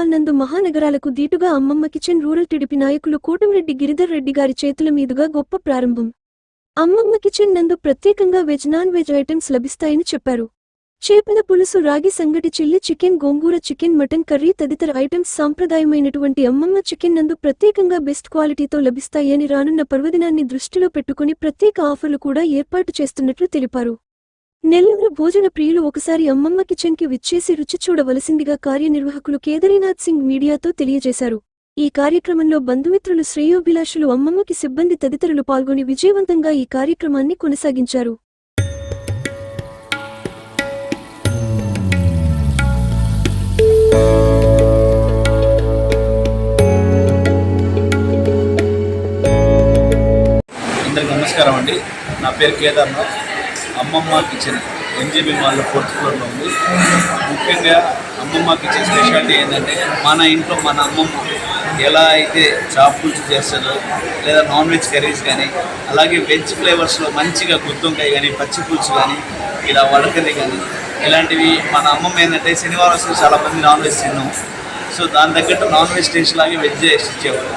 Mall నందు మహానగరాలకు దీటుగా అమ్మమ్మ కిచెన్ రూరల్ టిడిపి నాయకులు కోటమిరెడ్డి గిరిధర్ రెడ్డి గారి చేతుల మీదుగా గొప్ప ప్రారంభం. అమ్మమ్మ కిచెన్ నందు ప్రత్యేకంగా వెజ్ నాన్ వెజ్ ఐటమ్స్ లభిస్తాయని చెప్పారు. చేపల పులుసు ragi sangati chilli chicken gongura chicken mutton curry తదితర ఐటమ్స్ సాంప్రదాయమైనటువంటి అమ్మమ్మ చికెన్ నందు ప్రత్యేకంగా బెస్ట్ క్వాలిటీతో లభిస్తాయని రానున్న పర్వదినాన్ని దృష్టిలో పెట్టుకుని ప్రత్యేక ఆఫర్లు కూడా ఏర్పాటు చేస్తున్నట్లు తెలిపారు. నెల్లూరు భోజన ప్రియులు ఒకసారి అమ్మమ్మ కిచెన్కి విచ్చేసి రుచి చూడవలసిందిగా కార్యనిర్వాహకులు కేదరీనాథ్ సింగ్ మీడియాతో తెలియజేశారు. ఈ కార్యక్రమంలో బంధుమిత్రులు శ్రేయోభిలాషులు అమ్మమ్మకి సిబ్బంది తదితరులు పాల్గొని విజయవంతంగా ఈ కార్యక్రమాన్ని కొనసాగించారు. నమస్కారం అండి. నా పేరు కేదార్నాథ్. అమ్మమ్మ కిచెన్ ఎన్జీబీ మాల్లో ఫోర్త్ ఫ్లోర్లో ఉంది. ముఖ్యంగా అమ్మమ్మ కిచెన్ స్పెషాలిటీ ఏంటంటే మన ఇంట్లో మన అమ్మమ్మ ఎలా అయితే చాప్ పులుసు చేస్తారో లేదా నాన్ వెజ్ కర్రీస్ కానీ అలాగే వెజ్ ఫ్లేవర్స్లో మంచిగా గుత్తొంకాయ కానీ పచ్చి పులుసు కానీ ఇలా వడకర్రీ కానీ ఇలాంటివి మన అమ్మమ్మ ఏంటంటే శనివారం వస్తే చాలామంది నాన్ వెజ్ తిన్నాం. సో దాని తగ్గట్టు నాన్ వెజ్ టేస్ట్ లాగే వెజ్ చేసి ఇచ్చేవాళ్ళు.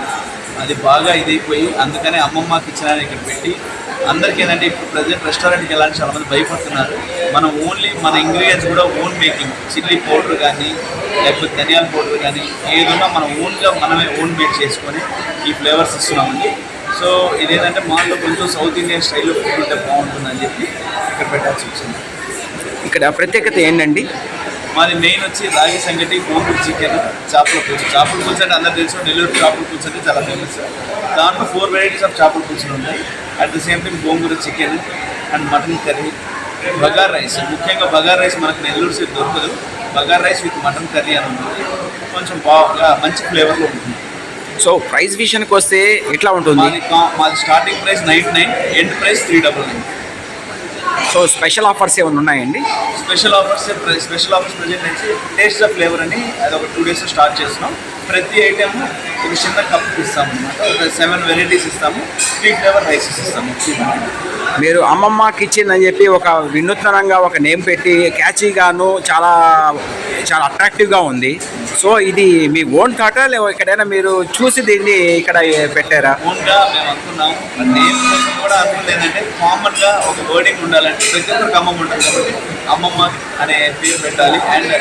అది బాగా ఇదైపోయి అందుకనే అమ్మమ్మ కిచెన్ అని ఇక్కడ పెట్టి. అందరికీ ఏంటంటే ఇప్పుడు ప్రజెంట్ రెస్టారెంట్కి వెళ్ళాలని చాలా మంది భయపడుతున్నారు. మనం ఓన్లీ మన ఇంగ్రీడియంట్స్ కూడా ఓన్ మేకింగ్. చిల్లీ పౌడర్ కానీ లేకపోతే ధనియాల పౌడర్ కానీ ఏదన్నా మనం ఓన్గా మనమే ఓన్ మేక్ చేసుకొని ఈ ఫ్లేవర్స్ ఇస్తున్నామండి. సో ఇదేంటంటే మాలో కొంచెం సౌత్ ఇండియన్ స్టైల్లో ఫుడ్ ఉంటే బాగుంటుందని చెప్పి ఇక్కడ పెట్టాల్సి వచ్చింది. ఇక్కడ ప్రత్యేకత ఏంటండి? మాది మెయిన్ వచ్చి రాగి సంగటి గోంగూర చికెన్ చేపల పులుసు. చేపల పులుసు అంటే అందరు తెలుసు నెల్లూరు చేపల పులుసు అంటే చాలా ఫేమస్ దాంట్లో ఫోర్ వెరైటీస్ ఆఫ్ చేపల పులుసులు ఉన్నాయి at the same time gongura chicken and mutton curry bagara rice. ముఖ్యంగా బగార్ రైస్ మనకు నెల్లూరు సైడ్ దొరకదు. Bagara rice with mutton curry అని ఉంటుంది. కొంచెం బాగా మంచి ఫ్లేవర్లో ఉంటుంది. సో ప్రైస్ విషయానికి వస్తే ఎట్లా ఉంటుంది? మాది starting price nine nine end price three double nine so special offers ఏమైనా ఉన్నాయండి? Special offers special offers present నుంచి టేస్ట్ ఆఫ్ ఫ్లేవర్ అని అది ఒక టూ డేస్ స్టార్ట్ చేస్తున్నాం. ప్రతి ఐటెం ఒక చిన్న కప్ ఇస్తాము అనమాట ఒక సెవెన్ వెరైటీస్ ఇస్తాము. త్రీ ఫ్లేవర్ రైసెస్ ఇస్తాము. మీరు అమ్మమ్మ కిచెన్ అని చెప్పి ఒక వినూత్నంగా ఒక నేమ్ పెట్టి క్యాచీగాను చాలా చాలా అట్రాక్టివ్గా ఉంది. సో ఇది మీ ఓన్ థాటా లేక ఎక్కడైనా మీరు చూసి దీన్ని ఇక్కడ పెట్టారా? ఓన్గా మేము అనుకున్నాము నేమ్ కోసం కూడా అనుకుంది ఏంటంటే కామన్గా ఒక వర్డింగ్ ఉండాలంటే ప్రతి ఒక్కరికి అమ్మమ్మ ఉంటుంది కాబట్టి అమ్మమ్మ అనే పేరు పెట్టాలి. అండ్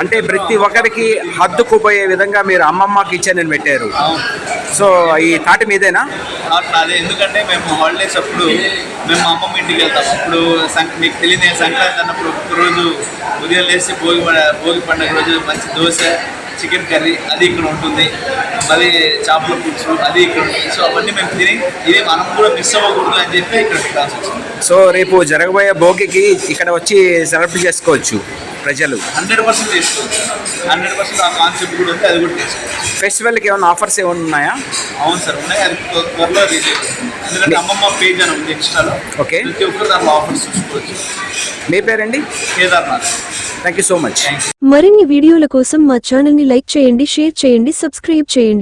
అంటే ప్రతి ఒక్కరికి హద్దుకుపోయే విధంగా మీరు అమ్మమ్మ కిచెన్ అని పెట్టారు సో ఈ తాటి మీదేనా? థాట్ నాదే. ఎందుకంటే మేము హాలిడేస్ అప్పుడు మేము మా అమ్మమ్మ ఇంటికి వెళ్తాం. అప్పుడు సం మీకు తెలియదు సంక్రాంతి అన్నప్పుడు రోజు ఉదయం లేచి భోగి ప- భోగి పండుగ రోజు మంచి దోశ చికెన్ కర్రీ అది ఇక్కడ ఉంటుంది. మళ్ళీ చేపల పులుసు అది ఇక్కడ సో అవన్నీ మేము తిని ఇది మనం కూడా మిస్ అవ్వకూడదు అని చెప్పి ఇక్కడ పెట్టాల్సి వచ్చింది. సో రేపు జరగబోయే భోగికి ఇక్కడ వచ్చి సెలబ్రేట్ చేసుకోవచ్చు ప్రజలు. హండ్రెడ్ పర్సెంట్ చేసుకోవచ్చు. హండ్రెడ్ పర్సెంట్ ఆ కాన్సెప్ట్ కూడా ఉంది అది కూడా చేసుకోవచ్చు. ఫెస్టివల్కి ఏమైనా ఆఫర్స్ ఏమైనా ఉన్నాయా? అవును సార్ ఉన్నాయి. అది త్వ- త్వరలో రిలీజ్ అవుతుంది. ఎందుకంటే అమ్మమ్మ పేజ్ అని ఉంది ఇన్స్టాలో Okay. ప్రతి ఒక్కరు దాంట్లో ఆఫర్స్ చూసుకోవచ్చు మీ పేరండి? Kedarnath. Thank you so much మరిన్ని వీడియోల కోసం మా ఛానల్ని లైక్ చేయండి షేర్ చేయండి సబ్స్క్రైబ్ చేయండి.